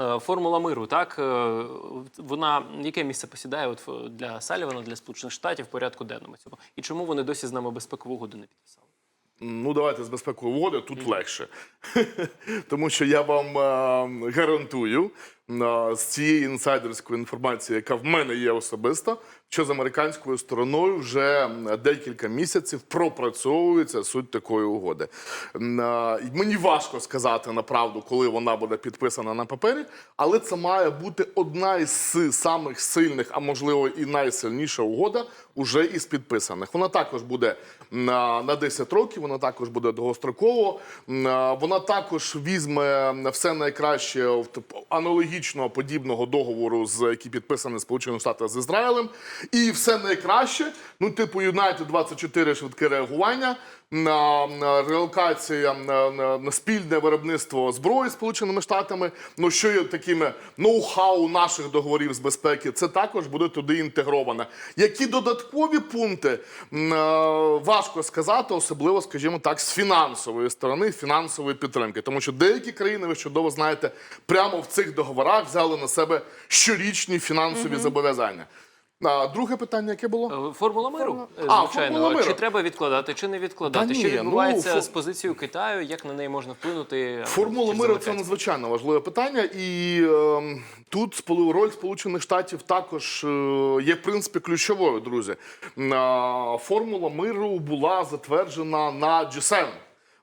Е, Формула миру, так е, вона яке місце посідає от для Салівана, для Сполучених Штатів в порядку денному цього? І чому вони досі з нами безпекову угоду не підписали? Ну, давайте з безпекової угоди тут легше. Тому що я вам е, гарантую е, з цієї інсайдерської інформації, яка в мене є особисто, що з американською стороною вже декілька місяців пропрацьовується суть такої угоди. Мені важко сказати направду, коли вона буде підписана на папері, але це має бути одна із самих сильних, а можливо і найсильніша угода уже із підписаних. Вона також буде на, на 10 років, вона також буде довгостроково. Вона також візьме все найкраще в тип- аналогічного подібного договору, з який підписаний Сполученими Штатами з Ізраїлем. І все найкраще, ну, типу United 24 швидке реагування. На, на релокація на, на, на спільне виробництво зброї Сполученими Штатами. Ну що є такими ноу-хау наших договорів з безпеки, це також буде туди інтегровано. Які додаткові пункти е, важко сказати, особливо, скажімо так, з фінансової сторони, фінансової підтримки, тому що деякі країни, ви чудово знаєте, прямо в цих договорах взяли на себе щорічні фінансові зобов'язання. А, друге питання, яке було? Е, Формула миру, е, А, «Формула миру». Чи треба відкладати, чи не відкладати? Та ні, що відбувається ну, з позицією Китаю? Як на неї можна вплинути? Формула миру це надзвичайно важливе питання, і е, тут роль Сполучених Штатів також е, є в принципі ключовою, друзі. Е, формула миру була затверджена на G7.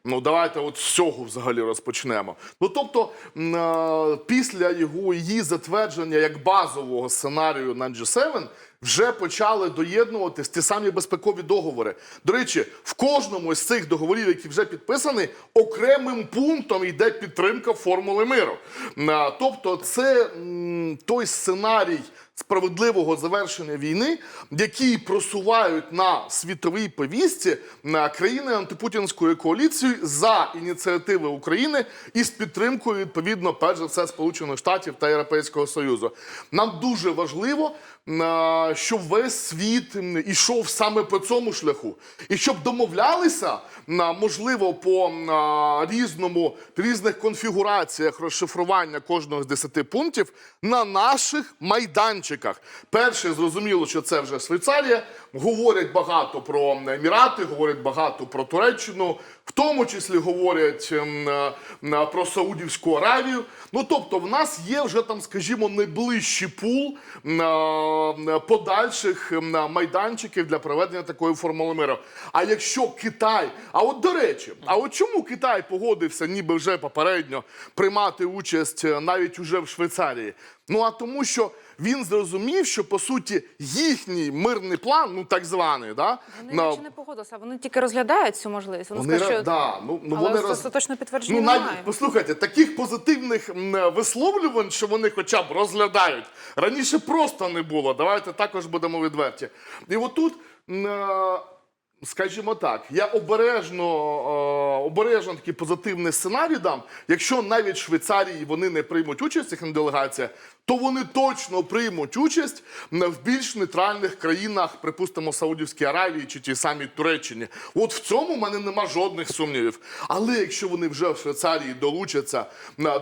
Ну, давайте от з цього взагалі розпочнемо. Ну тобто, е, після його її затвердження як базового сценарію на G7 вже почали доєднуватись ті самі безпекові договори. До речі, в кожному з цих договорів, які вже підписані, окремим пунктом йде підтримка формули миру. Тобто, це той сценарій справедливого завершення війни, які просувають на світовій повістці на країни антипутінської коаліції за ініціативи України і з підтримкою відповідно, перш за все, Сполучених Штатів та Європейського Союзу. Нам дуже важливо, щоб весь світ м, ішов саме по цьому шляху, і щоб домовлялися можливо по різному різних конфігураціях розшифрування кожного з 10 пунктів на наших майданчиках. Перше, зрозуміло, що це вже Швейцарія. Говорять багато про Емірати, говорять багато про Туреччину, в тому числі говорять про Саудівську Аравію. Ну тобто, в нас є вже там, скажімо, найближчий пул е, подальших ем, майданчиків для проведення такої формули миру. А якщо Китай, а от до речі, а от чому Китай погодився, ніби вже попередньо приймати участь е, навіть уже в Швейцарії? Ну а тому, що він зрозумів, що по суті їхній мирний план, ну так званий, да, Вони на- наче не погодилися, вони тільки розглядають цю можливість. Вони, вони, скажуть, що да, ну, ну, але вони остаточно підтвердження Ну, навіть, немає. послухайте, таких позитивних висловлювань, що вони хоча б розглядають, раніше просто не було. Давайте також будемо відверті. І отут, е, скажімо так, я обережно, е, обережно такий позитивний сценарій дам. Якщо навіть Швейцарії вони не приймуть участь, їхня делегація, то вони точно приймуть участь в більш нейтральних країнах, припустимо, Саудівській Аравії чи тій самій Туреччині. От в цьому в мене нема жодних сумнівів. Але якщо вони вже в Швейцарії долучаться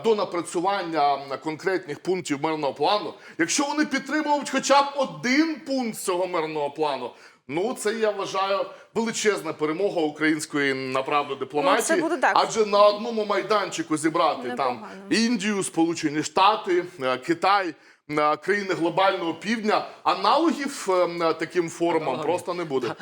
до напрацювання конкретних пунктів мирного плану, якщо вони підтримують хоча б один пункт цього мирного плану. Ну, це я вважаю величезна перемога української направду дипломатії. Ну, буде так. Адже на одному майданчику зібрати там Непогано. Індію, Сполучені Штати, е, Китай, На країни глобального півдня, аналогів е, таким форумам просто не буде.